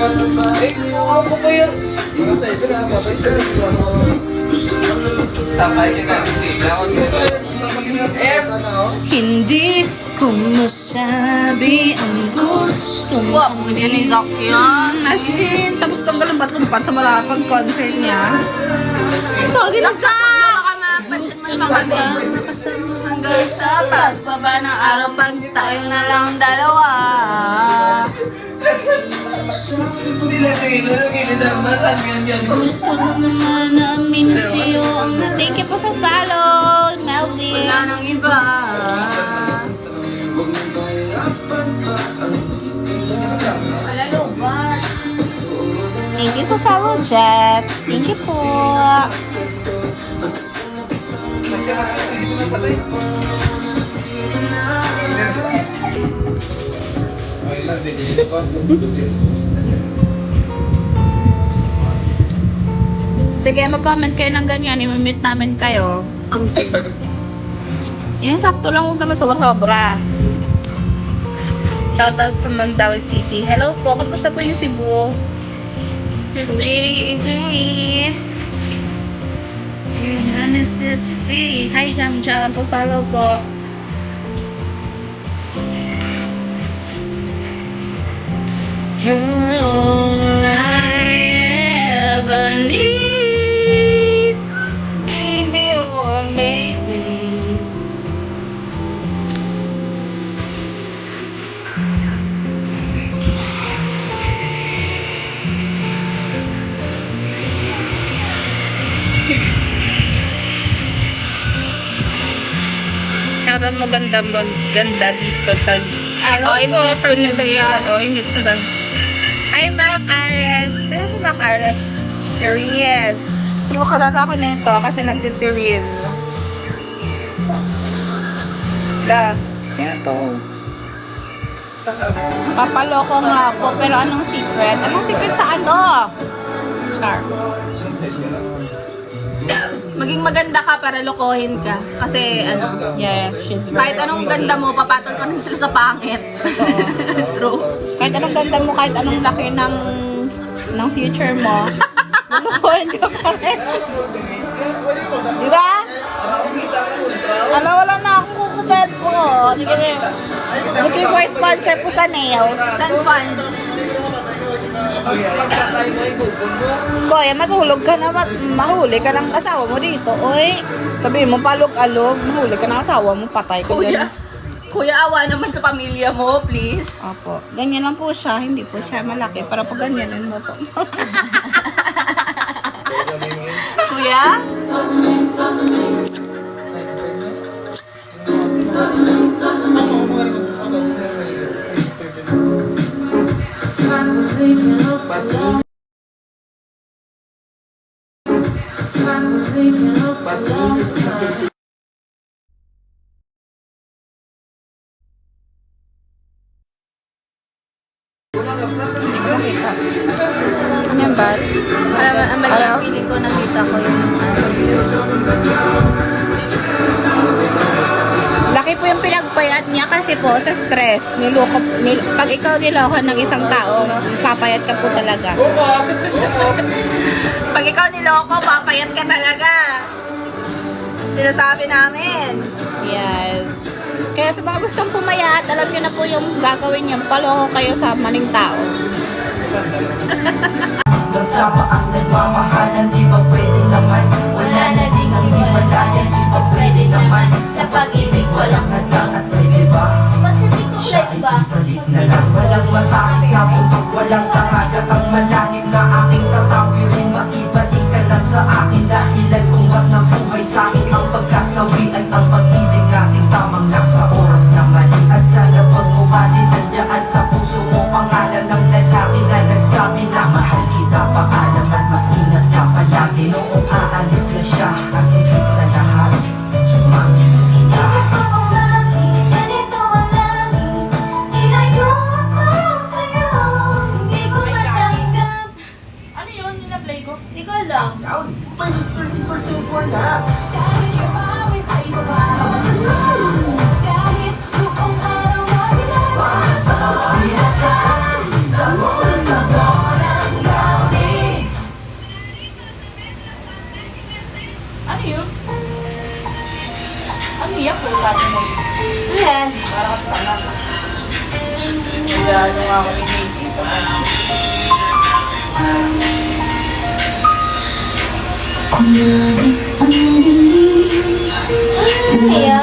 Eh, ako ba yun? Mga sniper na patay ka. Sabay ka kami sila. Eh, Hindi ko masabi ang gusto mo. Wow, hindi ni Zach yan. As in, tapos kang lumpat-lumpat sa malapag concert niya. Pogi na sa! Mo pa kami. Hanggang sa pagbaba ng araw pag tayo na lang dalawa. Gusto mo naman namin sa'yo ang Thank you po sa follow, Melvin. Wala nang iba. Thank you sa follow, Jeff. Thank you po. Ko. Sige, mag-comment kayo ng ganyan. I-meet namin kayo. Ang Yan, sakto lang. Huwag naman sobra-sobra. Shoutout from Mandawi City. Hello po. Kamusta po yung Cebu? Really easy. This free. Hi, Jam. Papalo po. You're all I ever need. Shoutout mo ganda mo, ganda dito sa... Ano? Ay, mo, friend sa iyo. O, hindi sa lang. Ay, Mac Ares. Sino si Mac Ares? Serious. Hindi ko kalala ko nito kasi nagtitirin. Da. Sino to? Papaloko nga po, pero anong secret? Anong secret sa ano? Char. Maging maganda ka para lokohin ka. Kasi ano, Yeah, she's very... kahit anong ganda mo, papatol pa rin sila sa pangit. True. Kahit anong ganda mo, kahit anong laki ng ng future mo, lulukuhin ka pa rin. Di ba? Ano, wala na akong kukubed po. Looking for sponsor po sa nails. Sun funds. Pagkatay mo, ikupon mo. Kuya, maghulog ka na, ma- mahuli ka ng asawa mo dito. Uy, sabihin mo palog-alog, mahuli ka ng asawa mo, patay ka Kuya, kuya awa naman sa pamilya mo, please. Opo, ganyan lang po siya, hindi po siya malaki. Para pag ganyanin mo po. Kuya? Ano yan ba? Alam mo, ang mali feeling ko nakita ko yung Laki po yung pinagpayat niya kasi po sa stress. Niloko, nil, pag ikaw nilokohan ng isang tao, papayat ka po talaga. Ikaw niloko, papayat ka talaga. Sinasabi namin. Yes. Kaya sa mga gustong pumayat, alam niyo na po yung gagawin niyo. Paloko kayo sa maling tao. Nagsama ang nagmamahalan, di ba pwede naman? Wala na ding hiwalayan, di ba price 30% or not. Kahit sa pawis ay babaw. Kahit buong araw na bilang. Mas makakawin ka sa mulas na ng gabi. Ano yun? Ano iyak ko sa atin mo? Yan. Parang at tanak. Wala nung ako pinigit. Parang. Hey, yeah.